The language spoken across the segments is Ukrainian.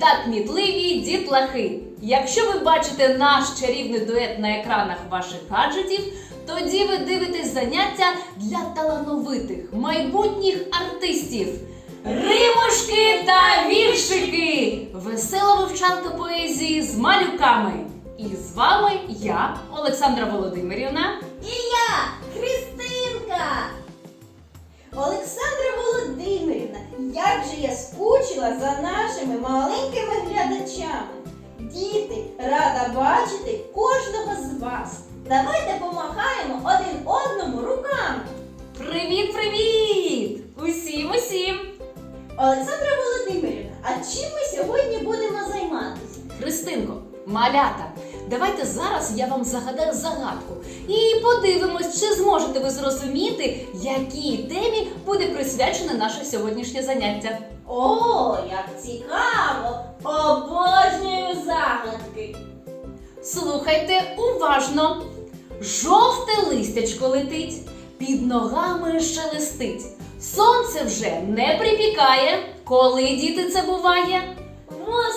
та кмітливі дітлахи. Якщо ви бачите наш чарівний дует на екранах ваших гаджетів, тоді ви дивитесь заняття для талановитих майбутніх артистів. Римушки та віршики! Весела вивчанка поезії з малюками. І з вами я, Олександра Володимирівна. І я, Христинка. Олександра як же я скучила за нашими маленькими глядачами. Діти, рада бачити кожного з вас. Давайте помахаємо один одному руками. Привіт, привіт! Усім, усім! Олександра Володимирівна, а чим ми сьогодні будемо займатися? Христинко, малята, давайте зараз я вам загадаю загадку і подивимось, чи зможете ви зрозуміти, якій темі буде присвячене наше сьогоднішнє заняття. О, як цікаво! Обожнюю загадки! Слухайте уважно. Жовте листячко летить, під ногами шелестить. Сонце вже не припікає. Коли діти це буває? Восени,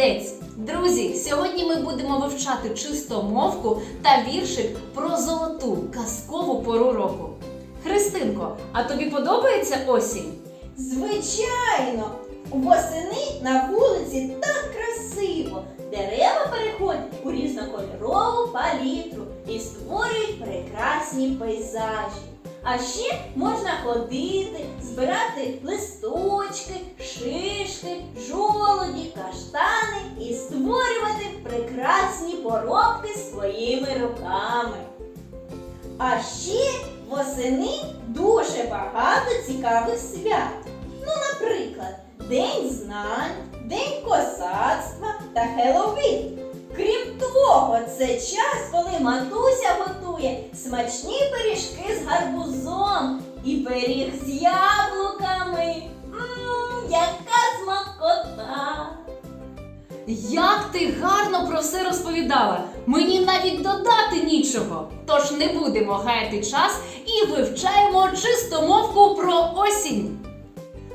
Молодець! Друзі, сьогодні ми будемо вивчати чистомовку та віршик про золоту казкову пору року. Христинко, а тобі подобається осінь? Звичайно, восени на вулиці так красиво. Дерева переходять у різнокольорову палітру і створюють прекрасні пейзажі. А ще можна ходити, збирати листочки, шишки, жолоді, каштани поробки своїми руками. А ще восени дуже багато цікавих свят. Ну, наприклад, День знань, День косацтва та Хеллоуін. Крім того, це час, коли матуся готує смачні пиріжки з гарбузом і пиріг з яблуками. Як ти гарно про все розповідала! Мені навіть додати нічого. Тож не будемо гаяти час і вивчаємо чистомовку про осінь.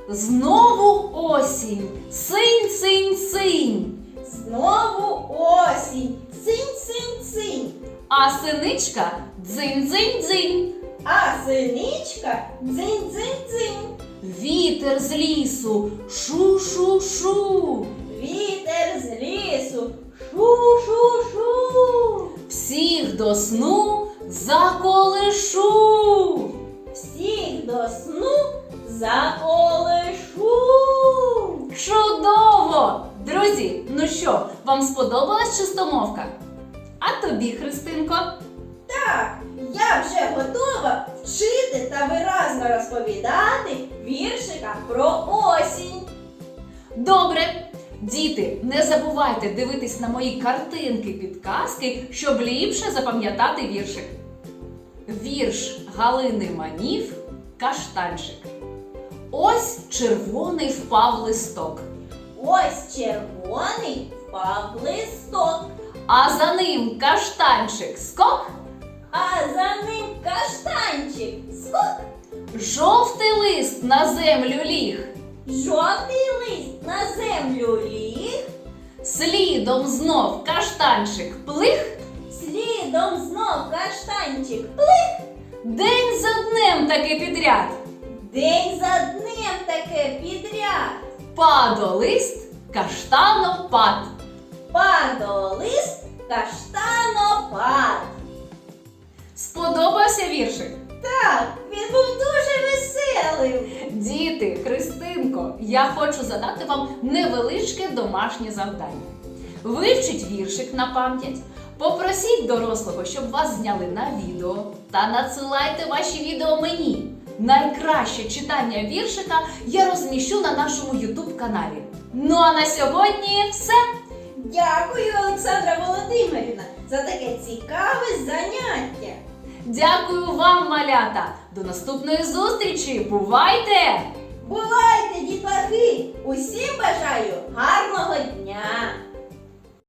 Знову осінь. Синь, синь, синь. Знову осінь. Цинь-цинь-цинь. А синичка дзинь-дзинь-дзинь. А синичка дзинь-дзинь-дзинь. Вітер з лісу шу-шу-шу. Вітер з лісу. Шу-шу-шу. Всіх до сну заколишу. Всіх до сну заколишу. Чудово! Друзі, ну що, вам сподобалась чистомовка? А тобі, Христинко? Так, я вже готова вчити та виразно розповідати віршика про осінь. Добре! Діти, не забувайте дивитись на мої картинки підказки, щоб ліпше запам'ятати віршик. Вірш Галини Манів Каштанчик. Ось червоний впав листок, Ось червоний впав листок, а за ним каштанчик скок, а за ним каштанчик скок. жовтий лист на землю ліг, Жовтий лист на землю ліг, слідом знов каштанчик плих, слідом знов каштанчик плих. день за днем таки підряд. День за днем таке підряд. Падолист каштанопад. Падолист каштанопад. Сподобався віршик? Так, він був дуже веселим. Я хочу задати вам невеличке домашнє завдання. Вивчіть віршик на пам'ять, попросіть дорослого, щоб вас зняли на відео, та надсилайте ваші відео мені. Найкраще читання віршика я розміщу на нашому YouTube каналі. Ну а на сьогодні все. Дякую, Олександра Володимирівна, за таке цікаве заняття. Дякую вам, малята! До наступної зустрічі! Бувайте! Бувайте, дітлахи! Усім бажаю гарного дня!